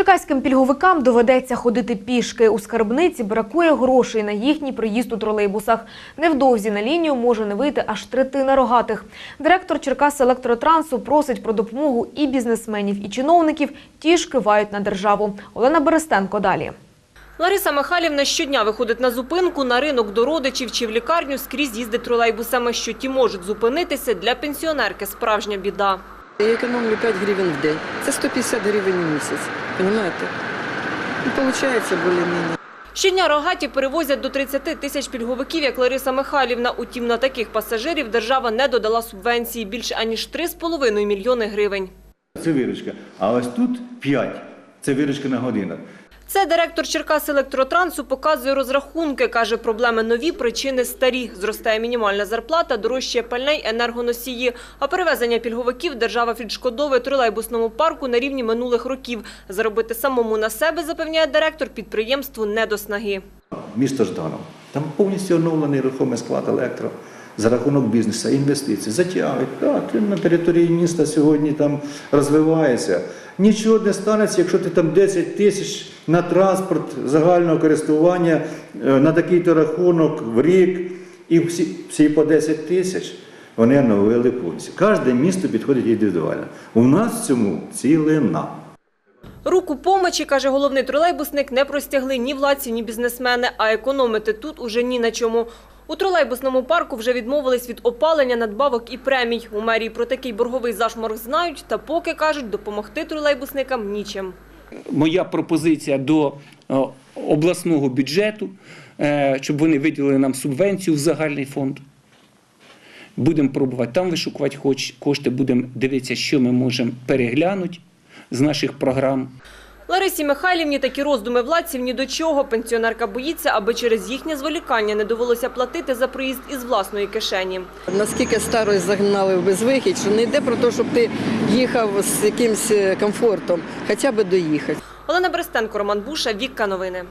Черкаським пільговикам доведеться ходити пішки. У скарбниці бракує грошей на їхній проїзд у тролейбусах. Невдовзі на лінію може не вийти аж третина рогатих. Директор Черкас електротрансу просить про допомогу і бізнесменів, і чиновників. Ті ж кивають на державу. Олена Берестенко далі. Лариса Михайлівна щодня виходить на зупинку, на ринок до родичів чи в лікарню скрізь їздить тролейбусами, що ті можуть зупинитися для пенсіонерки – справжня біда. Я економлю 5 гривень в день. Це 150 гривень в місяць. Понимаєте? Ну, получається более-менее. Щодня рогаті перевозять до 30 тисяч пільговиків, як Лариса Михайлівна. Утім, на таких пасажирів держава не додала субвенції більше аніж 3,5 мільйони гривень. Це виручка. А ось тут 5. Це виручка на годину. Це директор Черкас електротрансу показує розрахунки. Каже, проблеми нові, причини старі. Зростає мінімальна зарплата, дорожчає пальне й енергоносії. А перевезення пільговиків держава відшкодовує тролейбусному парку на рівні минулих років. Заробити самому на себе, запевняє директор, підприємству не до снаги. Місто Жданов. Там повністю оновлений рухомий склад електро за рахунок бізнесу, інвестицій. Затягують. Так, на території міста сьогодні там розвивається. Нічого не станеться, якщо ти там 10 тисяч на транспорт загального користування е, на такий-то рахунок в рік, і всі, всі по 10 тисяч. Вони оновили повністю. Кожне місто підходить індивідуально. У нас в цьому цілина. Руку помочі, каже головний тролейбусник, не простягли ні владці, ні бізнесмени, а економити тут уже ні на чому. У тролейбусному парку вже відмовились від опалення, надбавок і премій. У мерії про такий борговий зашморг знають, та поки, кажуть, допомогти тролейбусникам нічим. моя пропозиція до е, обласного бюджету, е, щоб вони виділили нам субвенцію в загальний фонд. Будемо пробувати там вишукувати хоч- кошти, будемо дивитися, що ми можемо переглянути з наших програм. Ларисі Михайлівні такі роздуми владців ні до чого. Пенсіонерка боїться, аби через їхнє зволікання не довелося платити за проїзд із власної кишені. Наскільки старость загнали в безвихідь, що не йде про те, щоб ти їхав з якимось е, комфортом, хоча б доїхати. Олена Берестенко, Роман Буша, Вікка Новини.